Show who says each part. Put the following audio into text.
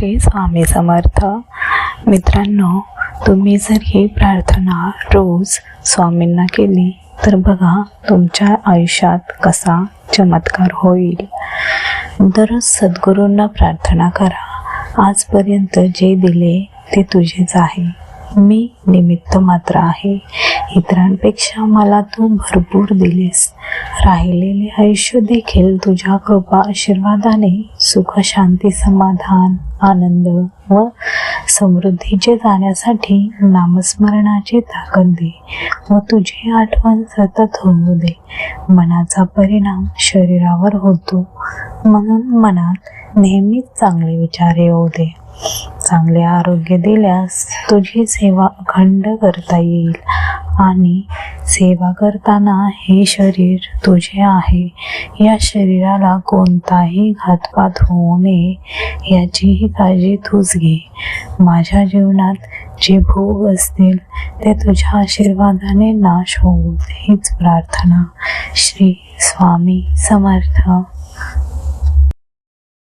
Speaker 1: श्री स्वामी समर्थ. मित्रांनो तुम्ही जर ही प्रार्थना रोज स्वामींना केली तर बघा तुमच्या आयुष्यात कसा चमत्कार होईल. दररोज सद्गुरूंना प्रार्थना करा. आजपर्यंत जे दिले ते तुझेच आहे. मी निमित्त मात्र आहे. इतरांपेक्षा मला तू भरपूर दिलेस. राहिलेले आयुष्य देखील तुझ्या कृपा आशीर्वादाने सुख शांती समाधान आनंद व समृद्धीचे जाण्यासाठी नामस्मरणाची ताकद दे व तुझी आठवण सतत होऊ दे. मनाचा परिणाम शरीरावर होतो. म्हणून मनात नेहमीच चांगले विचार येऊ दे. चांगले आरोग्य दिल्यास तुझी सेवा अखंड करता येईल. आणि सेवा करताना हे शरीर तुझे आहे. या शरीराला कोणताही घातपात होऊ नये याचीही काळजी तूच घे. माझ्या जीवनात जे भोग असतील ते तुझ्या आशीर्वादाने नाश होऊ हीच प्रार्थना. श्री स्वामी समर्थ.